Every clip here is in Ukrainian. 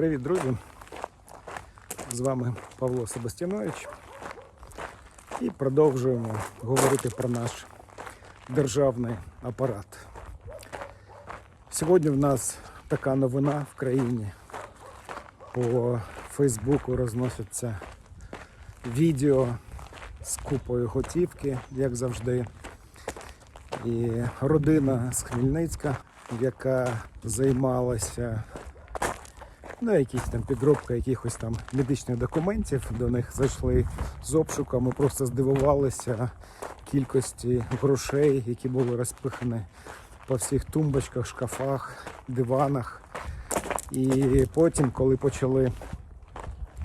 Привіт, друзі! З вами Павло Себастьянович. І продовжуємо говорити про наш державний апарат. Сьогодні в нас така новина в країні. По Фейсбуку розносяться відео з купою готівки, як завжди. І родина з Хмельницька, яка займалася ну, якісь там підробка якихось там медичних документів. До них зайшли з обшуками, просто здивувалися кількості грошей, які були розпихані по всіх тумбочках, шкафах, диванах. І потім, коли почали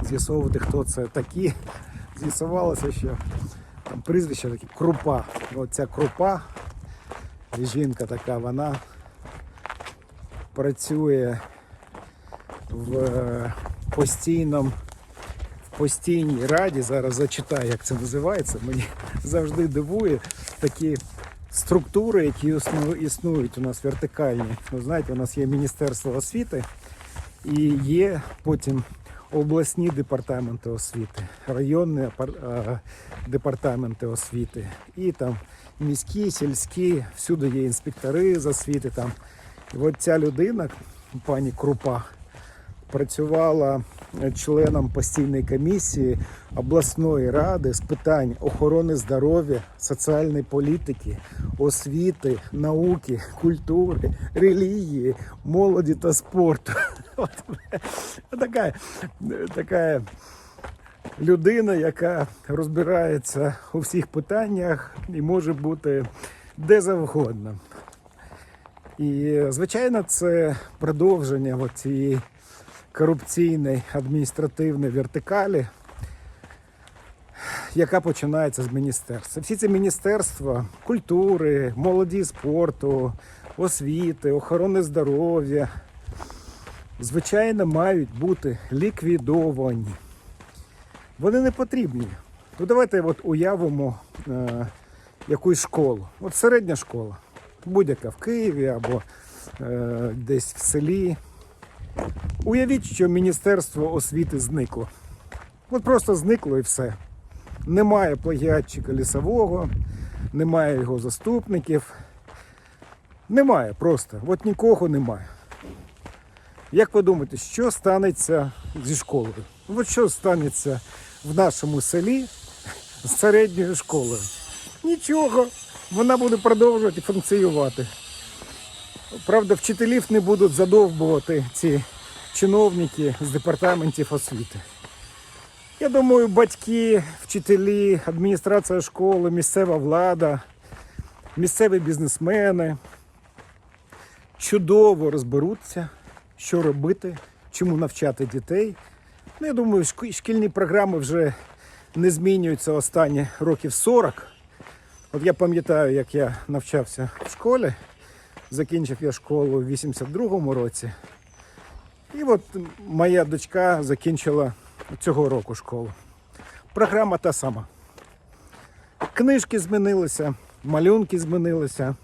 з'ясовувати, хто це такі, з'ясувалося, що там прізвище таке крупа. Оця крупа, жінка така, вона працює в е, постійному в постійній раді. Зараз зачитаю, як це називається. Мені завжди дивує такі структури, які існують, у нас вертикальні. Ви знаєте, у нас є Міністерство освіти і є потім обласні департаменти освіти, районні е, департаменти освіти, і там міські, сільські, всюди є інспектори з освіти. Там. І от ця людина, пані Крупа, працювала членом постійної комісії обласної ради з питань охорони здоров'я, соціальної політики, освіти, науки, культури, релігії, молоді та спорту. От така, така людина, яка розбирається у всіх питаннях і може бути де завгодно. І, звичайно, це продовження цієї корупційної адміністративної вертикалі, яка починається з міністерства. Всі ці міністерства культури, молоді спорту, освіти, охорони здоров'я, звичайно, мають бути ліквідовані. Вони не потрібні. Ну давайте от уявимо е, якусь школу. От середня школа, будь-яка в Києві або е, десь в селі. Уявіть, що Міністерство освіти зникло. От просто зникло і все. Немає плагіатчика лісового, немає його заступників. Немає просто. От нікого немає. Як ви думаєте, що станеться зі школою? От що станеться в нашому селі з середньою школою? Нічого. Вона буде продовжувати функціонувати. Правда, вчителів не будуть задовбувати ці чиновники з департаментів освіти. Я думаю, батьки, вчителі, адміністрація школи, місцева влада, місцеві бізнесмени чудово розберуться, що робити, чому навчати дітей. Ну, я думаю, шкільні програми вже не змінюються останні років 40. От я пам'ятаю, як я навчався в школі. Закінчив я школу в 82-му році. І от моя дочка закінчила цього року школу. Програма та сама. Книжки змінилися, малюнки змінилися,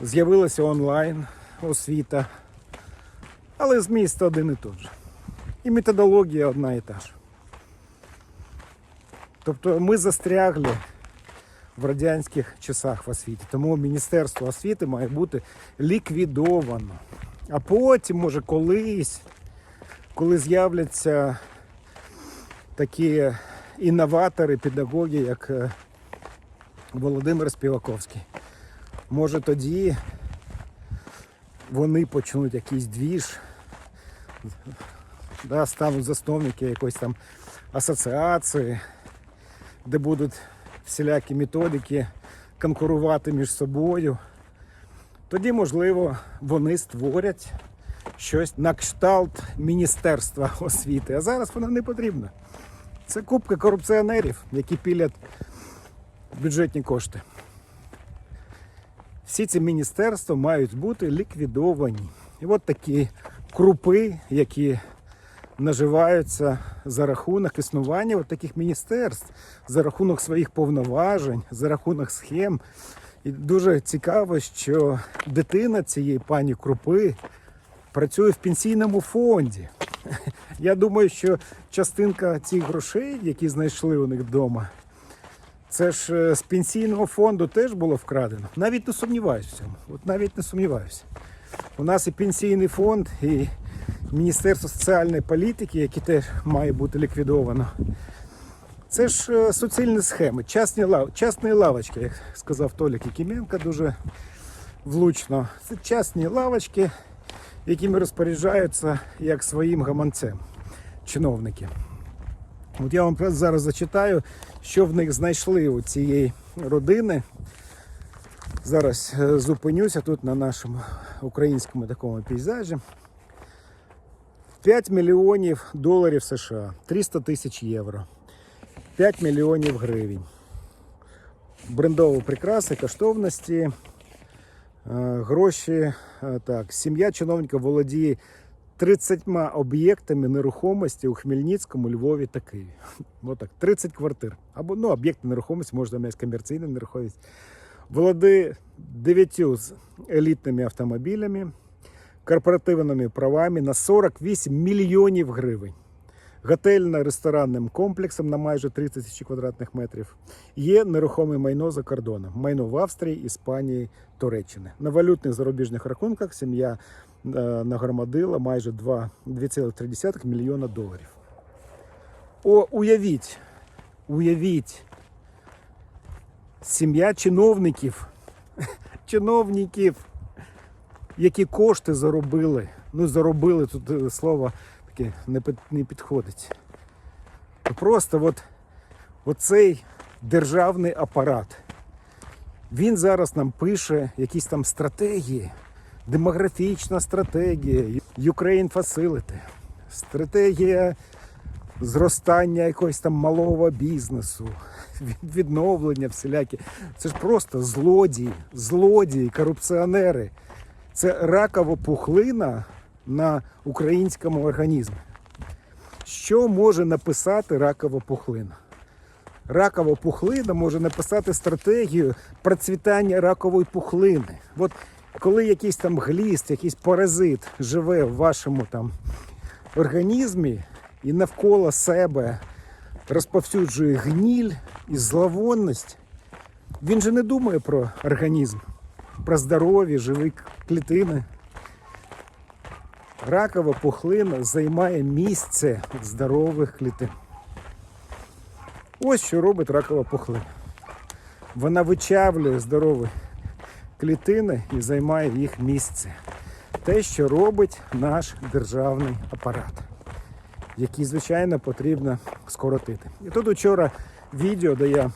з'явилася онлайн освіта. Але зміст один і той же. І методологія одна і та ж. Тобто ми застрягли в радянських часах в освіті. Тому Міністерство освіти має бути ліквідовано. А потім, може, колись, коли з'являться такі інноватори, педагоги, як е, Володимир Співаковський, може тоді вони почнуть якийсь двіж, да, стануть засновники якоїсь там асоціації, де будуть всілякі методики конкурувати між собою. Тоді, можливо, вони створять щось на кшталт Міністерства освіти. А зараз воно не потрібно. Це купка корупціонерів, які пілять бюджетні кошти. Всі ці міністерства мають бути ліквідовані. І от такі крупи, які наживаються за рахунок існування от таких міністерств, за рахунок своїх повноважень, за рахунок схем. І дуже цікаво, що дитина цієї пані Крупи працює в пенсійному фонді. Я думаю, що частинка цих грошей, які знайшли у них вдома, це ж е, з пенсійного фонду теж було вкрадено. Навіть не сумніваюся в цьому. От навіть не сумніваюся. У нас і пенсійний фонд, і Міністерство соціальної політики, яке теж має бути ліквідовано. Це ж е, суцільні схеми, частні, лав... частні лавочки, як сказав Толік Якименко дуже влучно. Це частні лавочки, якими розпоряджаються як своїм гаманцем чиновники. От я вам зараз зачитаю, що в них знайшли у цієї родини. Зараз е, зупинюся тут на нашому українському такому пейзажі. 5 мільйонів доларів США, 300 тисяч євро, 5 мільйонів гривень. Брендові прикраси, коштовності, е, гроші. Е, Так, сім'я чиновника володіє 30 об'єктами нерухомості у Хмельницькому, Львові та Києві. Отак, 30 квартир. Або ну, об'єкти нерухомості, можна мати комерційну нерухомість. Володіє 9 з елітними автомобілями, корпоративними правами на 48 мільйонів гривень. Готельно-ресторанним комплексом на майже 30 тисяч квадратних метрів. Є нерухоме майно за кордоном. Майно в Австрії, Іспанії, Туреччини. На валютних зарубіжних рахунках сім'я е, нагромадила майже 2,3 мільйона доларів. О, уявіть, уявіть, сім'я чиновників, чиновників, які кошти заробили. Ну, заробили тут е, слово таке не, не підходить. Просто от, оцей державний апарат. Він зараз нам пише якісь там стратегії, демографічна стратегія, Ukraine Facility, стратегія зростання якогось там малого бізнесу, відновлення всілякі. Це ж просто злодії, злодії, корупціонери. Це ракова пухлина на українському організмі. Що може написати ракова пухлина? Ракова пухлина може написати стратегію процвітання ракової пухлини. От коли якийсь там гліст, якийсь паразит живе в вашому там організмі і навколо себе розповсюджує гніль і зловонність, він же не думає про організм, про здоров'я, живі клітини. Ракова пухлина займає місце здорових клітин. Ось що робить ракова пухлина. Вона вичавлює здорові клітини і займає їх місце. Те, що робить наш державний апарат, який, звичайно, потрібно скоротити. І тут вчора відео, де я е,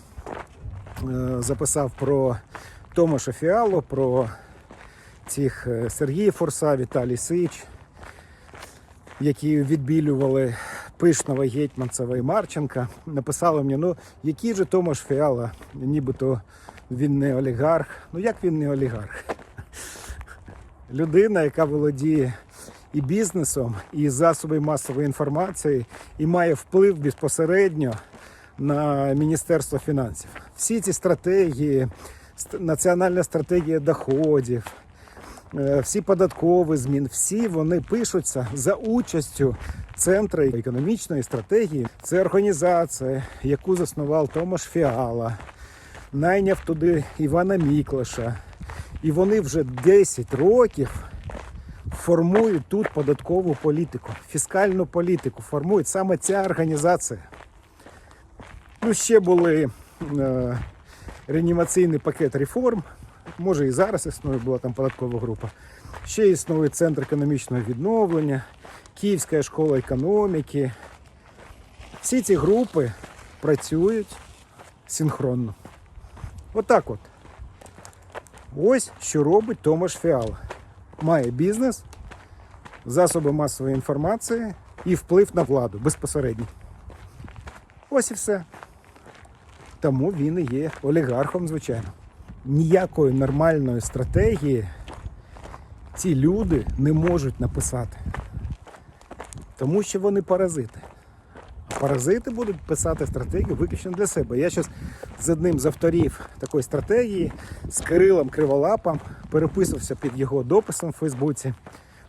записав про Томаша Фіалу, про цих е, Сергія Форса, Віталій Сич, які відбілювали Пишного, Гетьманцева і Марченка, написали мені, ну який же Томаш Фіала, нібито він не олігарх. Ну як він не олігарх? Людина, яка володіє і бізнесом, і засоби масової інформації, і має вплив безпосередньо на Міністерство фінансів. Всі ці стратегії, національна стратегія доходів, всі податкові змін, всі вони пишуться за участю Центру економічної стратегії. Це організація, яку заснував Томаш Фіала, найняв туди Івана Міклаша. І вони вже 10 років формують тут податкову політику, фіскальну політику. Формують саме ця організація. Ну, ще були е, реанімаційний пакет реформ. Може і зараз існує, була там податкова група. Ще існує Центр економічного відновлення, Київська школа економіки. Всі ці групи працюють синхронно. Отак от. Ось що робить Томаш Фіала. Має бізнес, засоби масової інформації і вплив на владу безпосередньо. Ось і все. Тому він і є олігархом, звичайно. Ніякої нормальної стратегії ці люди не можуть написати. Тому що вони паразити. Паразити будуть писати стратегію виключно для себе. Я зараз з одним з авторів такої стратегії, з Кирилом Криволапом, переписувався під його дописом в Фейсбуці.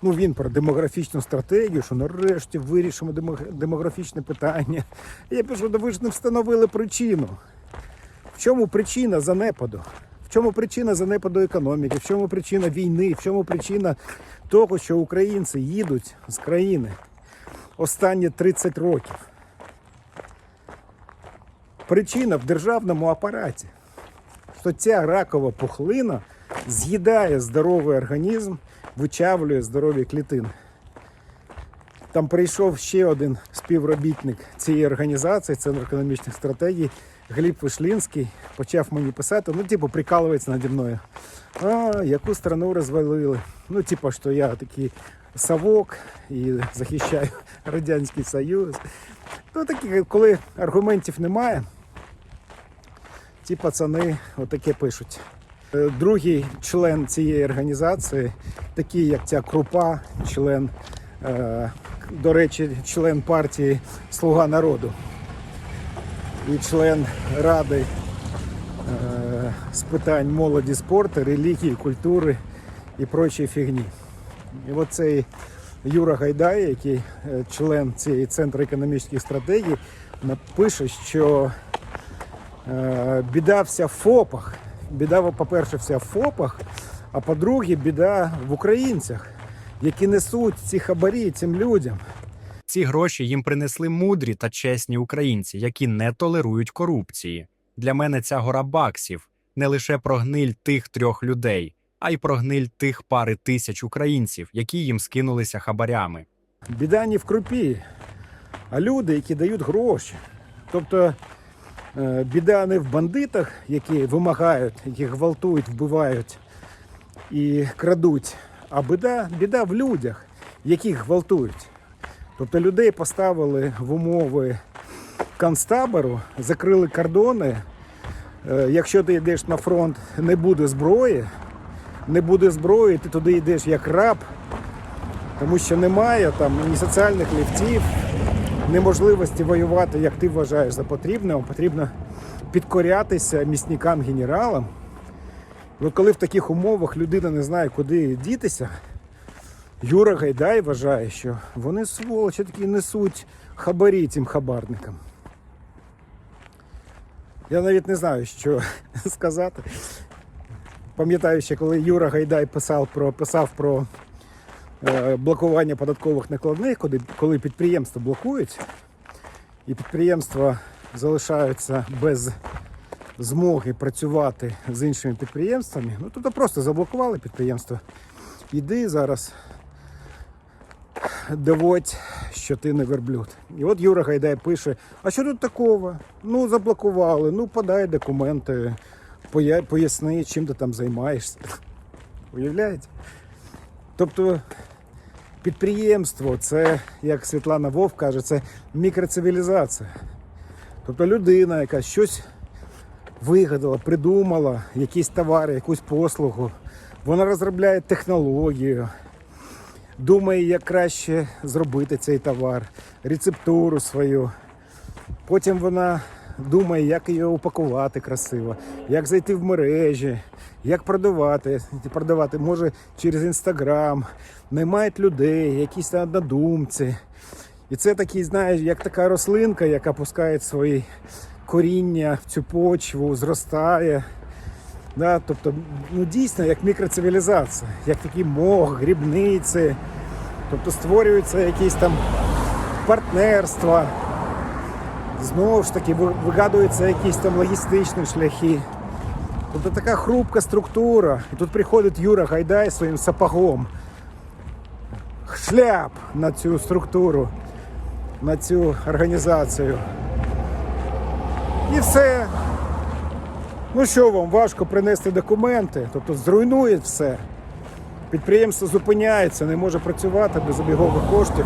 Ну він про демографічну стратегію, що нарешті вирішимо демографічне питання. Я пишу, да ви ж не встановили причину. В чому причина занепаду? В чому причина занепаду економіки? В чому причина війни? В чому причина того, що українці їдуть з країни останні 30 років? Причина в державному апараті. Що ця ракова пухлина з'їдає здоровий організм, вичавлює здорові клітини. Там прийшов ще один співробітник цієї організації, Центр економічних стратегій, Гліб Вишлінський, почав мені писати, ну, типу, прикалується наді мною. А, яку страну розвалили. Ну, типу, що я такий совок і захищаю Радянський Союз. Ну, такі, коли аргументів немає, ті пацани отаке пишуть. Е, Другий член цієї організації, такий як ця крупа, член, е, до речі, член партії Слуга народу і член ради е, з питань молоді, спорту, релігії, культури і прочої фігні. І от цей Юра Гайдай, який е, член цієї центру економічних стратегій, напише, що Е, біда вся в ФОПах. Біда, по-перше, вся в ФОПах, а по-друге, біда в українцях, які несуть ці хабарі цим людям. Ці гроші їм принесли мудрі та чесні українці, які не толерують корупції. Для мене ця гора баксів не лише про гниль тих трьох людей, а й про гниль тих пари тисяч українців, які їм скинулися хабарями. Біда не в крупі, а люди, які дають гроші. Тобто е, біда не в бандитах, які вимагають, які гвалтують, вбивають і крадуть, а біда, біда в людях, яких гвалтують. Тобто людей поставили в умови концтабору, закрили кордони. Е, Якщо ти йдеш на фронт, не буде зброї, не буде зброї, ти туди йдеш як раб, тому що немає там ні соціальних ліфтів, ні можливості воювати, як ти вважаєш за потрібне. Потрібно підкорятися міснікам генералам. І коли в таких умовах людина не знає, куди дітися, Юра Гайдай вважає, що вони сволочі такі несуть хабарі цим хабарникам. Я навіть не знаю, що сказати. Пам'ятаю ще, коли Юра Гайдай писав про, писав про е, блокування податкових накладних, коли, коли підприємства блокують, і підприємства залишаються без змоги працювати з іншими підприємствами. Ну тобто просто заблокували підприємство. Іди зараз доводь, що ти не верблюд. І от Юра Гайдай пише: а що тут такого? Ну, заблокували, ну подай документи, поясни, чим ти там займаєшся. Уявляєте? Тобто підприємство це, як Світлана Вовк каже, це мікроцивілізація. Тобто людина, яка щось вигадала, придумала, якісь товари, якусь послугу, вона розробляє технологію, думає, як краще зробити цей товар, рецептуру свою. Потім вона думає, як її упакувати красиво, як зайти в мережі, як продавати. Продавати може через інстаграм, наймають людей, якісь однодумці. І це такий, знаєш, як така рослинка, яка пускає свої коріння в цю почву, зростає. Да, тобто, ну дійсно як мікроцивілізація, як такий мох, грібниці. Тобто створюються якісь там партнерства. Знову ж таки, вигадуються якісь там логістичні шляхи. Тобто така хрупка структура. І тут приходить Юра Гайдай своїм сапогом. Шляп на цю структуру, на цю організацію. І все. Ну що вам, важко принести документи, тобто зруйнує все. Підприємство зупиняється, не може працювати без обігових коштів.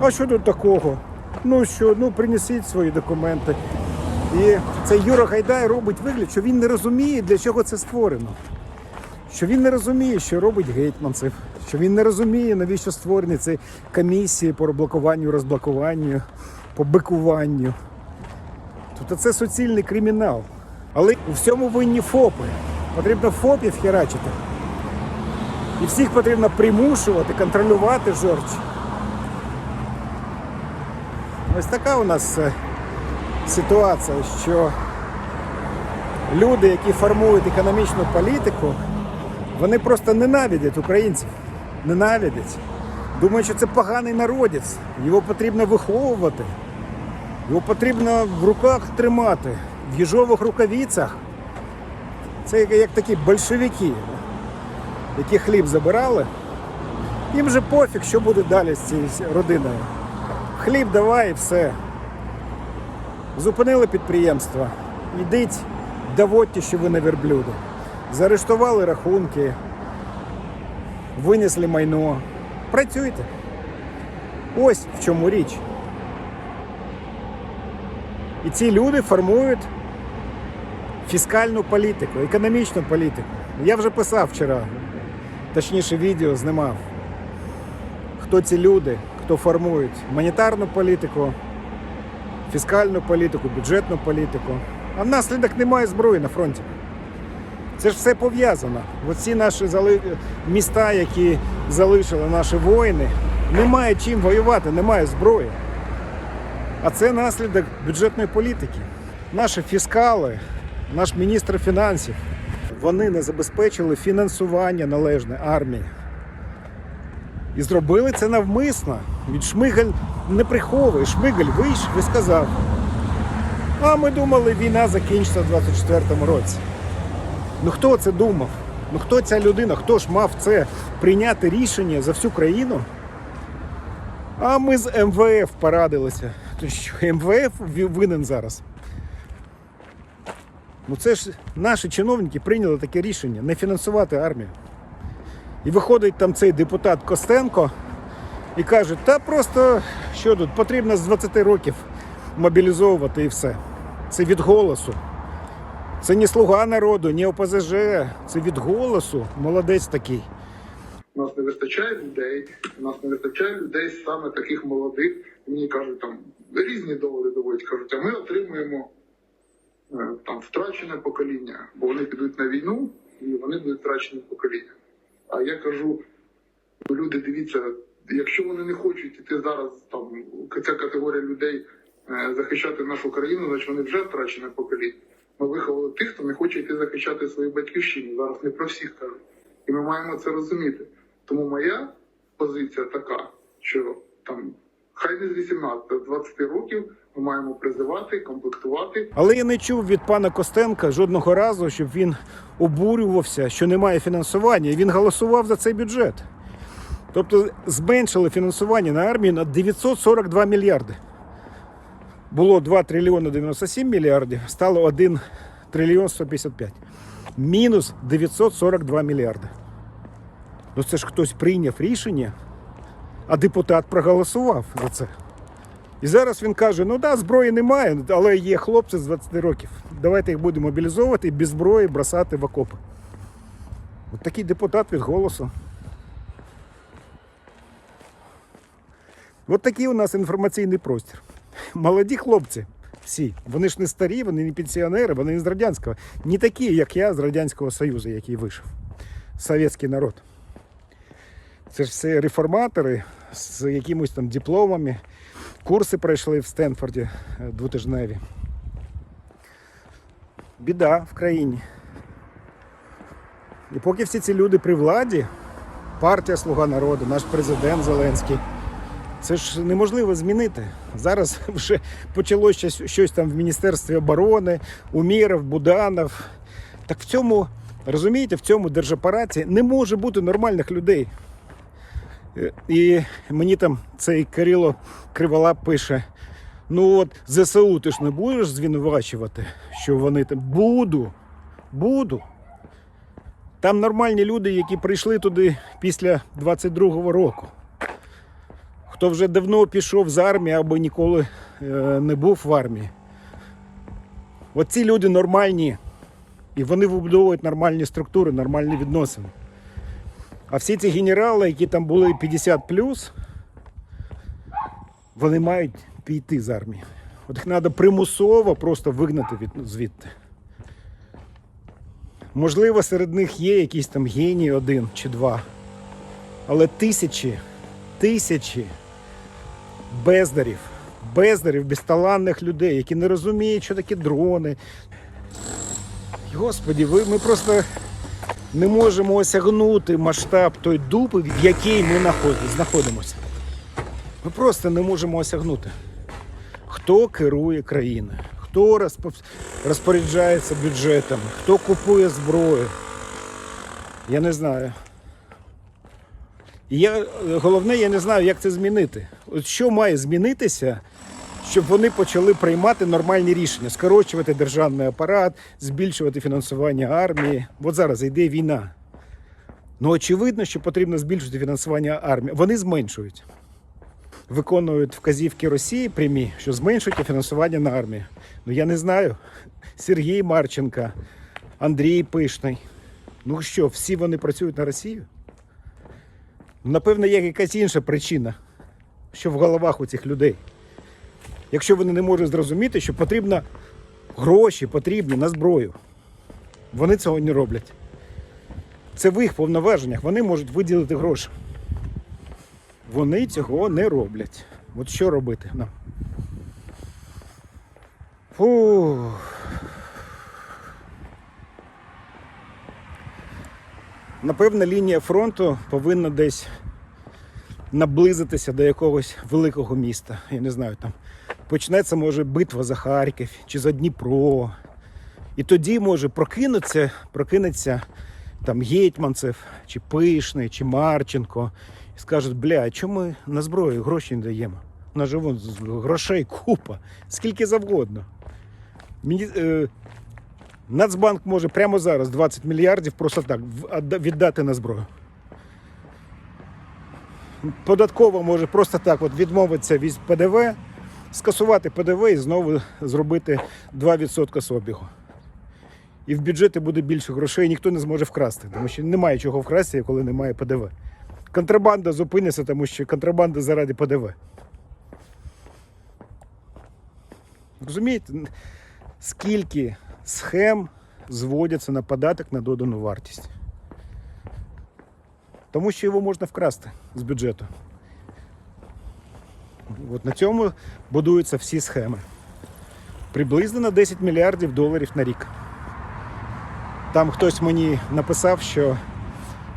А що тут такого? Ну що, ну принесіть свої документи. І цей Юра Гайдай робить вигляд, що він не розуміє, для чого це створено. Що він не розуміє, що робить гетьманцев, що він не розуміє, навіщо створені ці комісії по блокуванню, розблокуванню, по бикуванню. Тобто це суцільний кримінал. Але у всьому винні ФОПи. Потрібно ФОПів херачити. І всіх потрібно примушувати, контролювати жорстче. Ось така у нас е, ситуація, що люди, які формують економічну політику, вони просто ненавидять українців. Ненавидять. Думають, що це поганий народець. Його потрібно виховувати. Його потрібно в руках тримати, в їжових рукавицях. Це як- такі большевики, які хліб забирали. Їм же пофіг, що буде далі з цією родиною. Хліб давай і все. Зупинили підприємство. Йдіть, доводьте, що ви не верблюди. Заарештували рахунки, винесли майно. Працюйте. Ось в чому річ. І ці люди формують фіскальну політику, економічну політику. Я вже писав вчора, точніше відео знімав. Хто ці люди, хто формують монетарну політику, фіскальну політику, бюджетну політику. А внаслідок немає зброї на фронті. Це ж все пов'язано. Оці наші зали... міста, які залишили наші воїни, немає чим воювати, немає зброї. А це наслідок бюджетної політики. Наші фіскали, наш міністр фінансів, вони не забезпечили фінансування належне армії. І зробили це навмисно. Від Шмигаль не приховує. Шмигаль вийшов і сказав. А ми думали, війна закінчиться в 24-му році. Ну хто це думав? Ну хто ця людина? Хто ж мав це прийняти рішення за всю країну? А ми з МВФ порадилися. То що МВФ винен зараз. Ну це ж наші чиновники прийняли таке рішення не фінансувати армію. І виходить там цей депутат Костенко і каже, та просто що тут, потрібно з 20 років мобілізовувати і все. Це від голосу. Це не слуга народу, не ОПЗЖ, це від голосу. Молодець такий. У нас не вистачає людей, у нас не вистачає людей саме таких молодих. Мені кажуть, там різні доводи доводять. Кажуть, а ми отримуємо е, там втрачене покоління, бо вони підуть на війну і вони будуть втрачені покоління. А я кажу, ну люди, дивіться, якщо вони не хочуть іти зараз, там ця категорія людей е, захищати нашу країну, значить вони вже втрачене покоління. Ми виховали тих, хто не хоче йти захищати свою батьківщину. Зараз не про всіх кажуть. І ми маємо це розуміти. Тому моя позиція така, що там хай не з 18, а з 20 років ми маємо призивати, комплектувати Але я не чув від пана Костенка жодного разу, щоб він обурювався, що немає фінансування. Він голосував за цей бюджет. Тобто зменшили фінансування на армію на 942 мільярди. Було 2 трильйони 97 мільярдів, стало 1 трильйон 155. Мінус 942 мільярди. Ну це ж хтось прийняв рішення, а депутат проголосував за це. І зараз він каже: ну да, зброї немає, але є хлопці з 20 років. Давайте їх будемо мобілізовувати і без зброї бросати в окопи. От такий депутат від голосу. От такий у нас інформаційний простір. Молоді хлопці, всі. Вони ж не старі, вони не пенсіонери, вони не з радянського. Не такі, як я з Радянського Союзу, який вийшов. Совєтський народ. Це ж все реформатори з якимось там дипломами. Курси пройшли в Стенфорді е, двотижневі. Біда в країні. І поки всі ці люди при владі, партія Слуга народу, наш президент Зеленський, це ж неможливо змінити. Зараз вже почалося щось, щось там в Міністерстві оборони, Уміров, Буданов. Так в цьому, розумієте, в цьому держапараті не може бути нормальних людей. Е, І мені там цей Кирило Криволап пише: ну от ЗСУ ти ж не будеш звинувачувати, що вони там. Буду, буду. Там нормальні люди, які прийшли туди після 22-го року. Хто вже давно пішов з армії або ніколи е, не був в армії. От ці люди нормальні. І вони вибудовують нормальні структури, нормальні відносини. А всі ці генерали, які там були 50 вони мають піти з армії. От їх треба примусово просто вигнати від, звідти. Можливо, серед них є якийсь там геній один чи два. Але тисячі, тисячі бездарів, бездарів, безталанних людей, які не розуміють, що таке дрони. Господі, ви, ми просто не можемо осягнути масштаб той дупи, в якій ми наход- знаходимося. Ми просто не можемо осягнути. Хто керує країною, хто розпоряджається бюджетом, хто купує зброю. Я не знаю. Я, головне, я не знаю, як це змінити. От що має змінитися, щоб вони почали приймати нормальні рішення, скорочувати державний апарат, збільшувати фінансування армії. От зараз йде війна. Ну, очевидно, що потрібно збільшити фінансування армії. Вони зменшують. Виконують вказівки Росії прямі, що зменшують фінансування на армію. Ну я не знаю. Сергій Марченка, Андрій Пишний. Ну що, всі вони працюють на Росію? Напевно, є якась інша причина, що в головах у цих людей. Якщо вони не можуть зрозуміти, що потрібно гроші потрібні на зброю. Вони цього не роблять. Це в їх повноваженнях, вони можуть виділити гроші. Вони цього не роблять. От що робити нам? Фу. Напевно, лінія фронту повинна десь наблизитися до якогось великого міста. Я не знаю, там почнеться, може, битва за Харків чи за Дніпро. І тоді може прокинуться, прокинеться там Гетьманцев, чи Пишний, чи Марченко, і скажуть, бля, а чому ми на зброю гроші не даємо? У нас же вон з- грошей купа, скільки завгодно. Мені, е, Нацбанк може прямо зараз 20 мільярдів просто так віддати на зброю. Податкова може просто так от відмовитися від ПДВ, скасувати ПДВ і знову зробити 2% з обігу. І в бюджеті буде більше грошей, і ніхто не зможе вкрасти, тому що немає чого вкрасти, коли немає ПДВ. Контрабанда зупиниться, тому що контрабанда заради ПДВ. Розумієте, скільки схем зводяться на податок на додану вартість? Тому що його можна вкрасти з бюджету. От на цьому будуються всі схеми. Приблизно на 10 мільярдів доларів на рік. Там хтось мені написав, що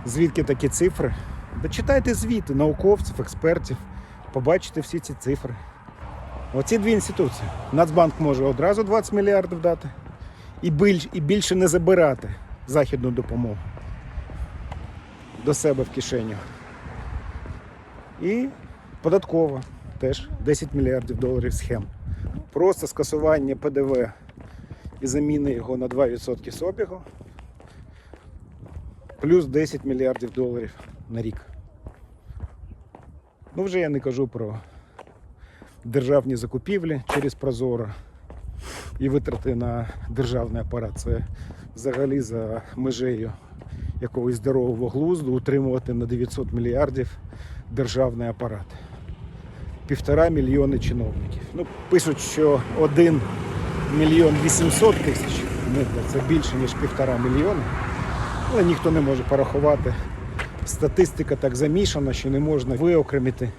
звідки такі цифри. Дочитайте звіти науковців, експертів, побачите всі ці цифри. Оці дві інституції. Нацбанк може одразу 20 мільярдів дати і, більш, і більше не забирати західну допомогу до себе в кишеню. І податкова теж 10 мільярдів доларів схем. Просто скасування ПДВ і заміни його на 2% з обігу, плюс 10 мільярдів доларів на рік. Ну, вже я не кажу про державні закупівлі через Прозоро і витрати на державний апарат. Це взагалі за межею якогось здорового глузду утримувати на 900 мільярдів державний апарат. Півтора мільйони чиновників. Ну, пишуть, що 1 мільйон 800 тисяч. Це більше, ніж півтора мільйона. Але ніхто не може порахувати. Статистика так замішана, що не можна виокремити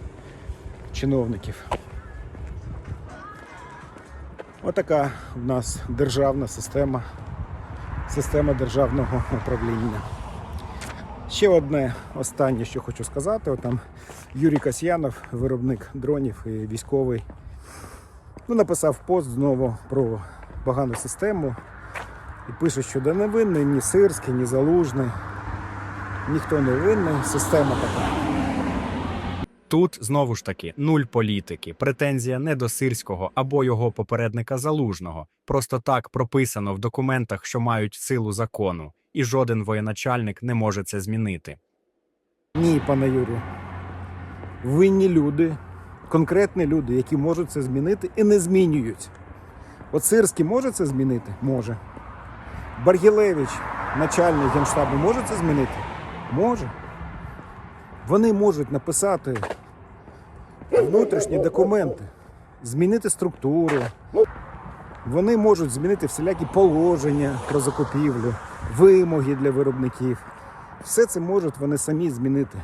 чиновників. Отака в нас державна система, система державного управління. Ще одне останнє, що хочу сказати. От там Юрій Касьянов, виробник дронів і військовий, ну, написав пост знову про погану систему. І пише, що да не винний ні Сирський, ні Залужний. Ніхто не винний, система така. Тут знову ж таки нуль політики, претензія не до сирського або його попередника залужного. Просто так прописано в документах, що мають силу закону, і жоден воєначальник не може це змінити. Ні, пане Юрію. Винні люди, конкретні люди, які можуть це змінити і не змінюють. От Сирський може це змінити? Може. Баргілевич, начальник генштабу, може це змінити? Може. Вони можуть написати внутрішні документи, змінити структуру. Вони можуть змінити всілякі положення про закупівлю, вимоги для виробників. Все це можуть вони самі змінити.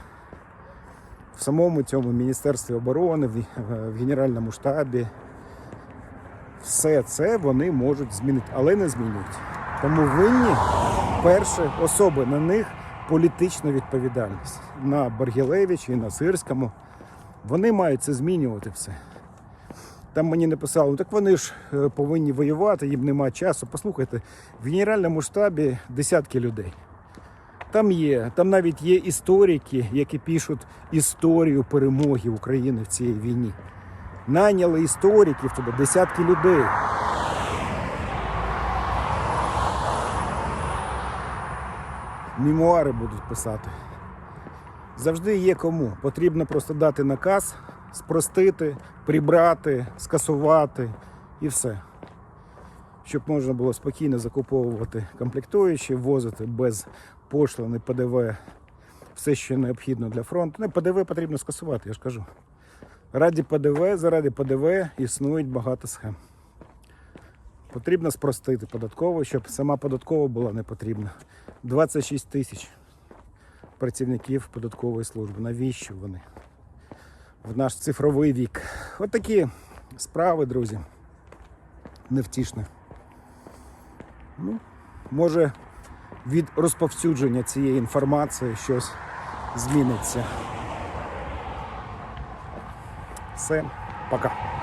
в самому цьому Міністерстві оборони, в, Генеральному штабі. Все це вони можуть змінити, але не змінюють. Тому винні перше особи на них політична відповідальність на Баргілевичі і на Сирському. Вони мають це змінювати все. Там мені написали, ну так вони ж е, повинні воювати, їм немає часу. Послухайте, в Генеральному штабі десятки людей. Там є, там навіть є історики, які пишуть історію перемоги України в цій війні. Найняли істориків туди, десятки людей. Мемуари будуть писати. Завжди є кому. Потрібно просто дати наказ, спростити, прибрати, скасувати і все. Щоб можна було спокійно закуповувати комплектуючі, ввозити без пошлини ПДВ все, що необхідно для фронту. Не, ПДВ потрібно скасувати, я ж кажу. Раді ПДВ, заради ПДВ існують багато схем. Потрібно спростити податково, щоб сама податкова була не потрібна. 26 тисяч працівників податкової служби. Навіщо вони? В наш цифровий вік. От такі справи, друзі. Невтішні. Ну, може, від розповсюдження цієї інформації щось зміниться. Все, пока.